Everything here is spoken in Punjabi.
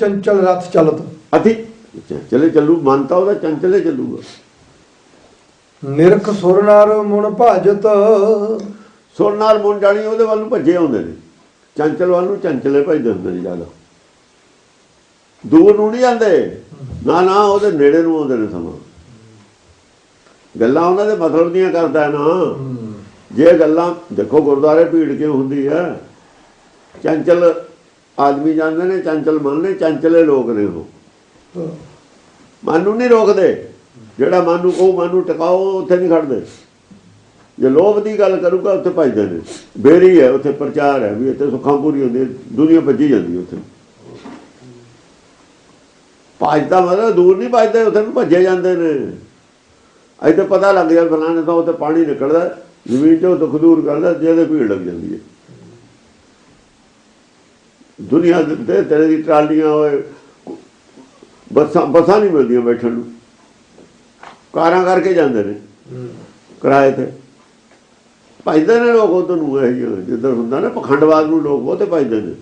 ਚੰਚਲ ਰਥ ਚਲਤ। ਅਤੀ ਚਲੇ ਚੱਲੂ ਮਨ ਤਾਂ ਉਹਦਾ ਚੰਚਲੇ ਚੱਲੂਗਾ। ਨਿਰਖ ਸੁਰਨਾਰ ਮੁਣ ਭਾਜਤ। ਸੁਣ ਨਾਲ ਮੁੰਡ ਜਾਣੀ ਉਹਦੇ ਵੱਲ ਨੂੰ ਭੱਜੇ ਆਉਂਦੇ ਨੇ। ਚੰਚਲ ਵੱਲ ਨੂੰ ਚੰਚਲੇ ਭੱਜਦੇ ਹੁੰਦੇ ਨੇ ਜ਼ਿਆਦਾ। ਦੂਰ ਨੂੰ ਨਹੀਂ ਜਾਂਦੇ। ਨਾ ਨਾ ਉਹਦੇ ਨੇੜੇ ਨੂੰ ਆਉਂਦੇ ਨੇ ਸਮਾਂ। ਗੱਲਾਂ ਉਹਨਾਂ ਦੇ ਮਤਲਬ ਦੀਆਂ ਕਰਦਾ ਨਾ। ਜੇ ਗੱਲਾਂ ਦੇਖੋ ਗੁਰਦੁਆਰੇ ਭੀੜ ਕਿਉਂ ਹੁੰਦੀ ਹੈ? ਚੰਚਲ ਆਦਮੀ ਜਾਂਦੇ ਨੇ ਚੰਚਲ ਮਨ ਨੇ ਚੰਚਲੇ ਲੋਕ ਨੇ ਉਹ। ਮਨ ਨੂੰ ਨਹੀਂ ਰੋਕਦੇ। ਜਿਹੜਾ ਮਨ ਨੂੰ ਉਹ ਮਨ ਨੂੰ ਟਿਕਾਓ ਉੱਥੇ ਨਹੀਂ ਖੜਦੇ। ਜੇ ਲੋਭ ਦੀ ਗੱਲ ਕਰੂਗਾ ਉੱਥੇ ਭਜਦੇ ਨੇ। ਬੇਰੀ ਹੈ ਉੱਥੇ ਪ੍ਰਚਾਰ ਹੈ ਵੀ ਇੱਥੇ ਸੁੱਖਾਂ ਪੂਰੀ ਹੁੰਦੀ ਦੁਨੀਆ ਭੱਜੀ ਜਾਂਦੀ ਉੱਥੇ। ਭਜਦਾ ਮਤਲਬ ਦੂਰ ਨਹੀਂ ਭਜਦੇ ਉੱਥੇ ਨੂੰ ਭੱਜੇ ਜਾਂਦੇ ਨੇ। ਇੱਥੇ ਪਤਾ ਲੱਗ ਗਿਆ ਫਲਾਣੇ ਤੋਂ ਉੱਥੇ ਪਾਣੀ ਨਿਕਲਦਾ ਜ਼ਮੀਨ ਚੋਂ ਦੁੱਖ ਦੂਰ ਕਰਦਾ ਜਿਹਦੇ ਭੀੜ ਲੱਗ ਜਾਂਦੀ ਹੈ। ਦੁਨੀਆ ਦੇ ਤੇਰੇ ਦੀ ਟਰਾਲੀਆਂ ਹੋਏ ਬੱਸਾਂ ਬੱਸਾਂ ਨਹੀਂ ਮਿਲਦੀਆਂ ਬੈਠਣ ਨੂੰ। ਕਾਰਾਂ ਕਰਕੇ ਜਾਂਦੇ ਨੇ, ਕਿਰਾਏ ਤੇ। ਭਜਦੇ ਨੇ ਲੋਕ ਉਧਰ ਨੂੰ, ਇਹ ਜਿੱਧਰ ਹੁੰਦਾ ਨਾ, ਪਖੰਡਵਾਦ ਨੂੰ ਲੋਕ ਉਹ ਤੇ ਭਜਦੇ ਨੇ।